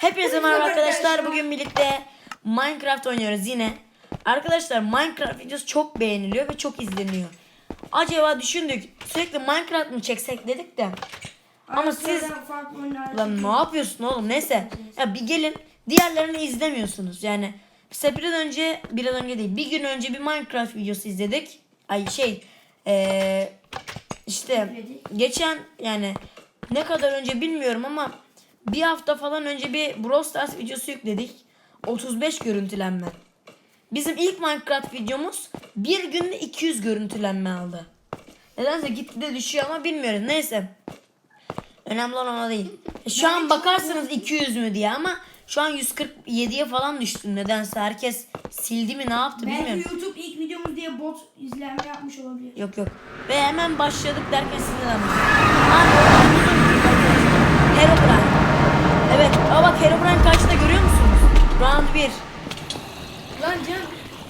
Hepinize merhaba arkadaşlar. Bugün birlikte Minecraft oynuyoruz yine. Arkadaşlar Minecraft videosu çok beğeniliyor ve çok izleniyor. Acaba düşündük sürekli Minecraft mı çeksek dedik de. Ama siz lan ne yapıyorsun oğlum neyse. Ya bir gelin diğerlerini izlemiyorsunuz. Yani mesela biraz önce biraz önce değil bir gün önce bir Minecraft videosu izledik. Ay şey eee işte geçen yani ne kadar önce bilmiyorum ama bir hafta falan önce bir Brawl Stars videosu yükledik. 35 görüntülenme. Bizim ilk Minecraft videomuz bir günde 200 görüntülenme aldı. Nedense gitgide düşüyor ama bilmiyoruz. Neyse. Önemli olan o değil. E, Şu an bakarsınız 200 mü diye ama şu an 147'ye falan düştüm nedense. Herkes sildi mi ne yaptı Belki bilmiyorum. YouTube ilk videomuz diye bot izlenme yapmış olabilir. Yok yok. Ve hemen başladık derken sizden anladım. Herobrine. Round 1. Lan Can.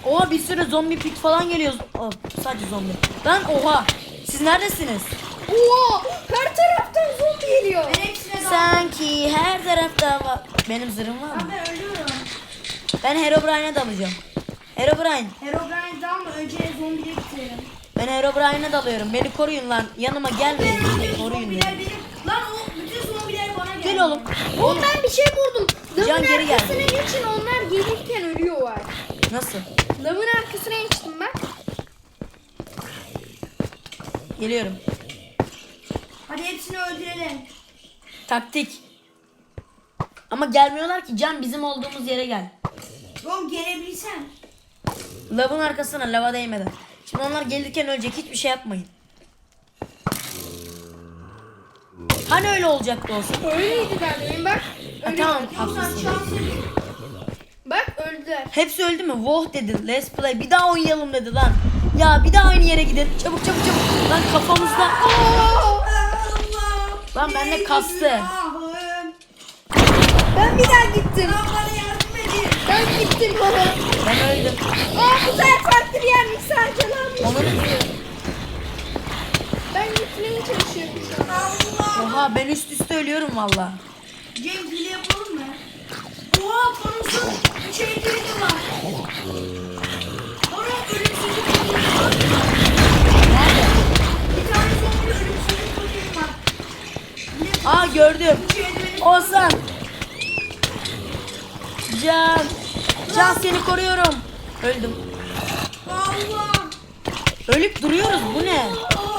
Oha bir sürü zombi pit falan geliyor. Oh, sadece zombi. Lan oha. Siz neredesiniz? Oo, her taraftan zombi geliyor. Ben hepsine. Sanki her tarafta var. Benim zırhım var mı? Lan ben ölüyorum. Ben Herobrine'e dalacağım. Herobrine. Herobrine dalma önce zombileri bitirelim. Ben Herobrine'e dalıyorum. Beni koruyun lan. Yanıma gelmeyin. Ben Beni koruyun. Lan o Gel oğlum. Ben bir şey vurdum. Can Lavın geri geldi. arkasına geçin onlar gelirken ölüyorlar. Nasıl? Lavın arkasına geçtim ben. Geliyorum. Hadi hepsini öldürelim. Taktik. Ama gelmiyorlar ki Can bizim olduğumuz yere gel. Oğlum gelebilsen. Lavın arkasına lava değmeden. Şimdi onlar gelirken ölecek hiçbir şey yapmayın. Hani öyle olacaktı olsun. Öyleydi dedim bak. Ha, tamam haklısın. Bak öldüler. Hepsi öldü mü? Voh dedi. Let's play. Bir daha oynayalım dedi lan. Ya bir daha aynı yere gidin. Çabuk çabuk çabuk. Lan kafamızda. Lan bende Ey kastı. günahım. Ben bir daha gittim. Lan bana yardım edin. Ben gittim baba. Ben öldüm. Aa bu sefer farklı bir yermiş sadece lan. Onun... Ben gitmeye çalışıyorum şu an. Oha ben üst üste ölüyorum valla. Cem hile yapalım mı? Oha konusu şey girdi var. Oraya ölümsüzlük paketi var. Nerede? Bir tane zombi ölümsüzlük paketi var. Ne Aa gördüm. bu şey eldiveni Ozan. Can. Can seni koruyorum. Öldüm. Allah. Ölüp duruyoruz. Bu ne? Aa.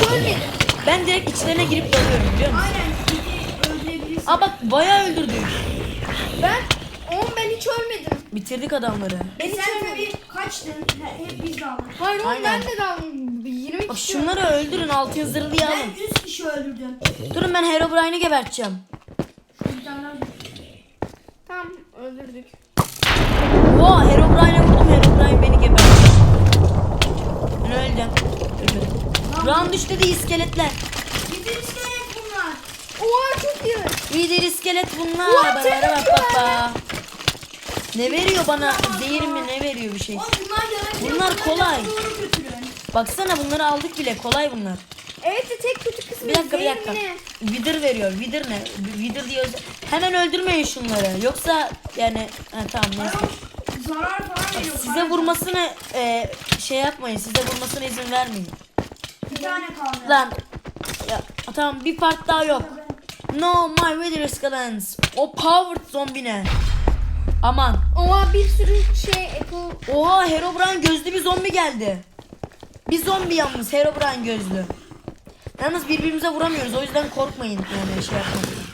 Girdi. Ben hiç ölmedim. Ben direkt içlerine girip dalıyorum biliyor musun? Aynen bizi öldürebilirsin. Aa bak bayağı öldürdük. Ben oğlum ben hiç ölmedim. Bitirdik adamları. E sen tabii kaçtın. He- Hep biz de aldık. Hayır oğlum Aynen. ben de daldım. 20 Bak kişi şunları öldürün altın zırhlıyı Ben alın. 100 kişi öldürdüm. Durun ben Herobrine'i geberteceğim. Bir tane öldürdüm. Öldürdük. Oha Herobrine'e vurdum Herobrine beni gebertti. Ben öldüm. Round düştü değil iskeletler. Bitir iskelet bunlar. Oha çok iyi. İyidir iskelet bunlar. Ulan teşekkür bak bak bak. Ne veriyor bana? Zehir mi ne veriyor bir şey? Oğlum bunlar yaratıyor. Bunlar kolay. Baksana bunları aldık bile kolay bunlar. Evet de tek kötü kısmı Bir dakika bir dakika. ne? Wither veriyor. Wither ne? Wither diyor. Hemen öldürmeyin şunları. Yoksa yani ha, tamam neyse. Zarar falan veriyor. Size vurmasını e, şey yapmayın. Size vurmasına izin vermeyin. Tane kaldı. Lan ya tamam bir part daha yok. No my Wither skeletons. O powered zombi ne? Aman. Oha bir sürü şey Apple. Oha Herobrine gözlü bir zombi geldi. Bir zombi yalnız Herobrine gözlü. Yalnız birbirimize vuramıyoruz o yüzden korkmayın yani şey yapmayın.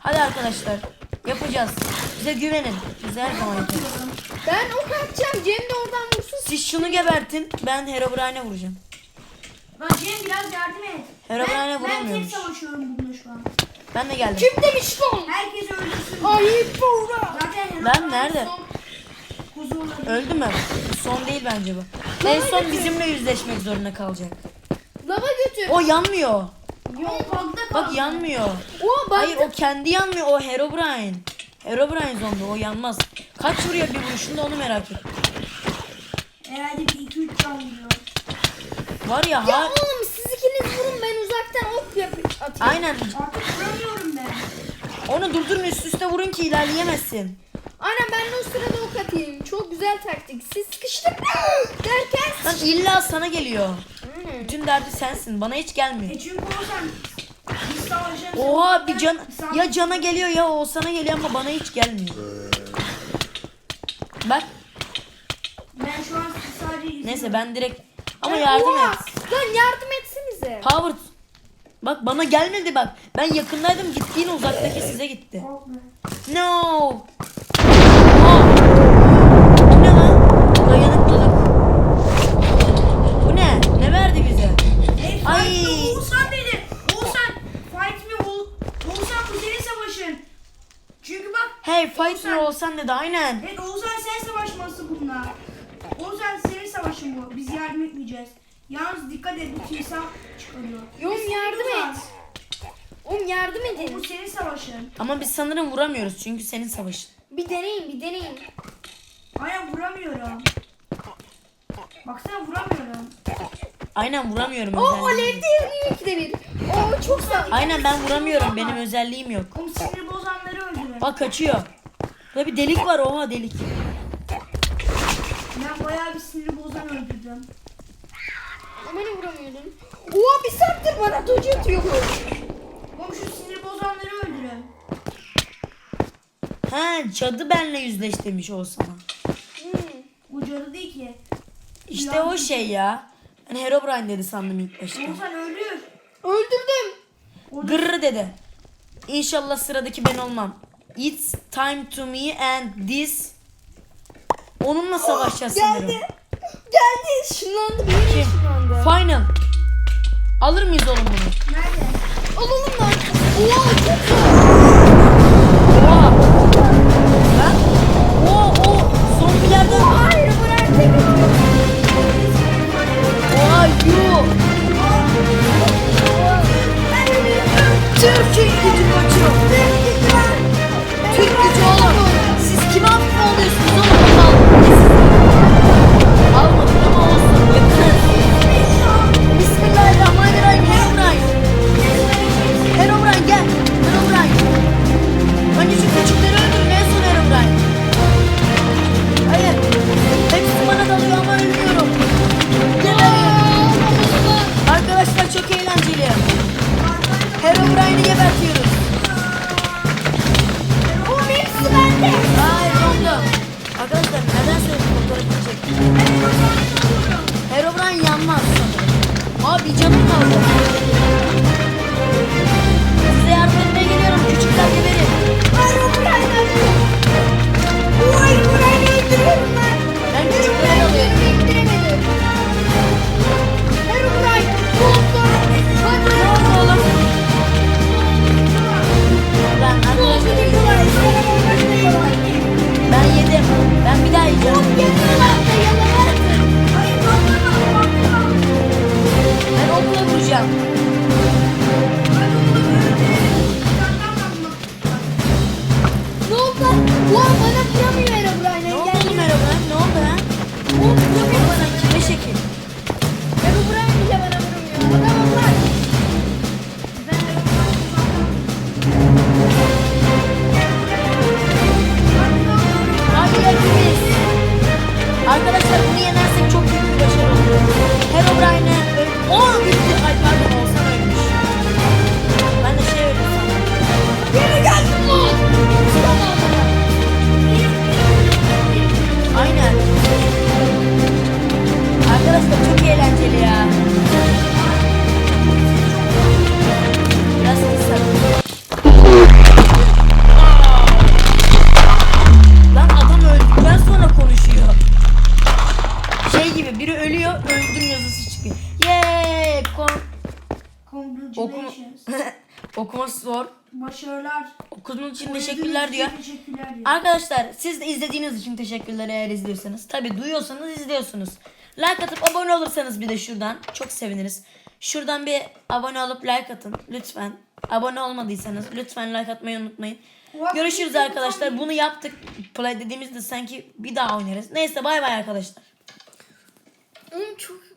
Hadi arkadaşlar yapacağız. Bize güvenin. Bize her zaman yapacağız. Ben ok atacağım. Cem de oradan vursun. Siz şunu gebertin ben Herobrine'e vuracağım. Lan Cem biraz yardım et. Herobrine ben, ben tek vuramıyormuş. savaşıyorum bununla şu an. Ben de geldim. Kim demiş lan? Herkes öldürsün. Ayıp burada. Zaten Lan nerede? Huzurları. Öldü mü? Son değil bence bu. En son bizimle yüzleşmek zorunda kalacak. Lava götür. O yanmıyor. Yok bug'da Bak yanmıyor. Bak. Hayır o kendi yanmıyor. O Herobrine. Herobrine zombi o yanmaz. Kaç vuruyor bir vuruşunda onu merak et. Herhalde bir 2-3 can vuruyor. Var ya, Ya ha... oğlum siz ikiniz vurun ben uzaktan ok yap atayım. Aynen. Artık vuramıyorum ben. Onu durdurun üst üste vurun ki ilerleyemezsin. Aynen ben de o sırada ok atayım. Çok güzel taktik. Siz sıkıştık derken. Lan illa sana geliyor. Aynen. Bütün derdi sensin. Bana hiç gelmiyor. E çünkü o sen biz savaşacağız. Oha bir can ya cana geliyor ya o sana geliyor ama bana hiç gelmiyor. Bak Ben şu an sadece neyse ben direkt ama Lan yardım oha! et. Lan yardım etsenize. Power Bak bana gelmedi bak. Ben yakındaydım gitti yine uzaktaki size gitti. No. Oha. Bu ne lan? Dayanıklılık. Bu ne? Ne verdi bize? Hey, fight me Oğuzhan dedi. Oğuzhan fight me Oğuz- Oğuzhan bu senin savaşın. Çünkü bak Hey fight me Oğuzhan- olsan dedi aynen. Evet Oğuzhan sen savaşmalısın bununla. Oğuzhan senin savaşın bu. Biz yardım etmeyeceğiz. Yalnız dikkat et bu timsah çıkarıyor. Biz yardım et. Oğlum yardım Bu edin. senin savaşın. Ama biz sanırım vuramıyoruz çünkü senin savaşın. Bir deneyin bir deneyin. Aynen vuramıyorum. Baksana vuramıyorum. Aynen vuramıyorum O özelliğim. alevde yanıyor ikide bir. Oo çok sağ. Aynen ben vuramıyorum benim özelliğim yok. Oğlum sinir bozanları öldürün. Bak kaçıyor. Burada bir delik var oha delik. Ben bayağı bir sinir bozan öldürdüm. O beni vuramıyordun. Oo bir saattir bana dodge atıyor bu. Oğlum şu sinir bozanları öldürün. Ha cadı benle yüzleş demiş o sana. Hmm. Bu cadı değil ki. İşte o şey ya. Ben Herobrine dedi sandım ilk başta. Oğuzhan ölür. Öldürdüm. Gırrı dedi. İnşallah sıradaki ben olmam. It's time to me and this. Onunla savaşacağız sanırım. Geldi. Geldi. Şunlandı. Kim? şunlandı. Final. Alır mıyız oğlum bunu? Nerede? Alalım lan. Oo çok zor. Oha. Lan. Oo o zombilerden. Hayır Herobrine yanmaz sanırım. Aa bir canım kaldı. Başarılar. Okuduğunuz için teşekkürler diyor. Teşekkürler diyor. Arkadaşlar siz de izlediğiniz için teşekkürler eğer izliyorsanız. Tabi duyuyorsanız izliyorsunuz. Like atıp abone olursanız bir de şuradan çok seviniriz. Şuradan bir abone olup like atın lütfen. Abone olmadıysanız lütfen like atmayı unutmayın. Görüşürüz arkadaşlar. Bunu yaptık. Play dediğimizde sanki bir daha oynarız. Neyse bay bay arkadaşlar. Çok